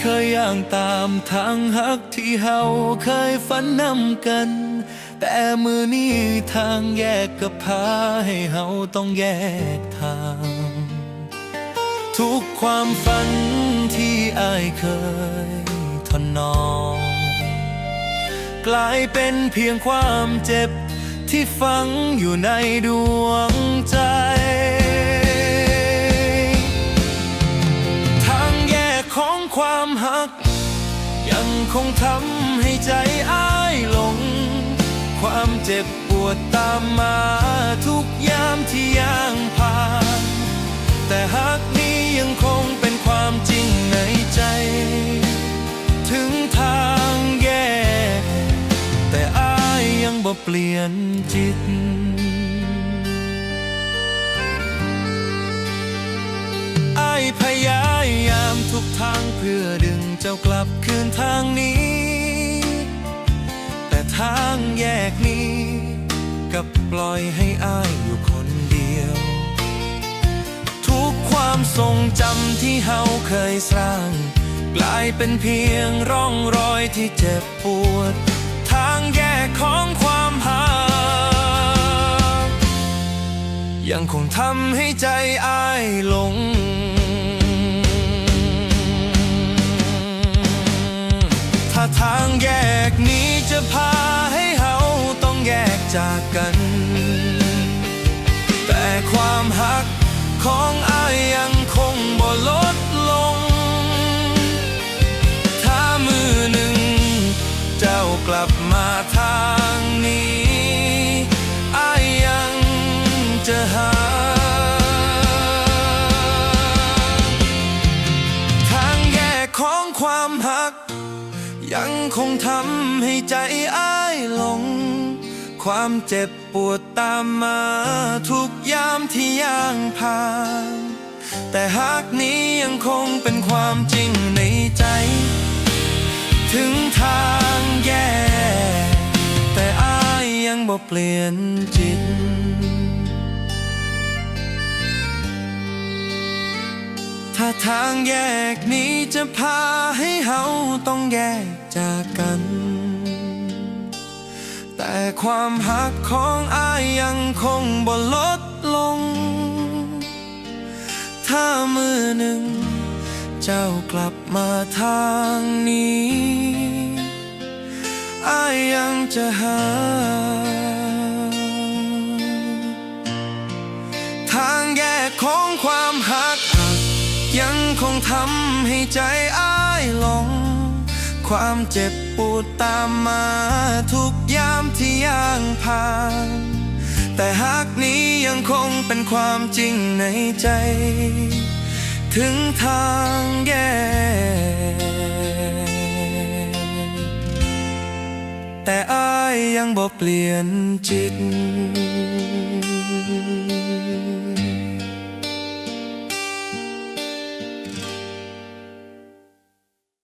เคยย่างตามทางหักที่เฮาเคยฝันนำกัน แต่มือนี้ทางแยกกับพาให้เฮาต้องแยกทาง ทุกความฝันที่อายเคยทนนอง กลายเป็นเพียงความเจ็บที่ฝังอยู่ในดวงใจ หัก ยังคงทำให้ใจอ้ายหลง ความเจ็บปวดตามมาทุกยามที่ย่างผ่าน แต่หักนี้ยังคงเป็นความจริงในใจ ถึงทางแยกแต่อ้ายยังบ่เปลี่ยนจิต จ้ากลับคืนทางนี้ แต่ทางแยกนี้ กับปล่อยให้อายอยู่คนเดียว ทุกความทรงจำที่เฮาเคยสร้าง กลายเป็นเพียงร่องรอยที่เจ็บปวด ทางแยกของความหายังคงทำให้ใจอ้ายหลง จะพาให้เฮาต้องแยกจากกัน แต่ความหักของอายยังคงบ่ลดลง ถ้ามือหนึ่ง เจ้ากลับมาทางนี้อายยังจะหาทางแยกของความหัก ยังคงทำให้ใจอ้ายหลง ความเจ็บปวดตามมาทุกยามที่ย่างผ่าน แต่หากนี้ยังคงเป็นความจริงในใจ ถึงทางแยกแต่อ้ายยังบ่เปลี่ยนจิต ถ้าทางแยกนี้จะพาให้เฮาต้องแยกจากกัน แต่ความหักของอายยังคงบ่ลดลง ถ้ามือหนึ่ง เจ้ากลับมาทางนี้อายยังจะหา ทางแยกของความหัก คงทำให้ใจอ้ายหลง ความเจ็บปวดตามมาทุกยามที่ย่างผ่าน แต่หากนี้ยังคงเป็นความจริงในใจ ถึงทางแยกแต่อ้ายยังบ่เปลี่ยนจิต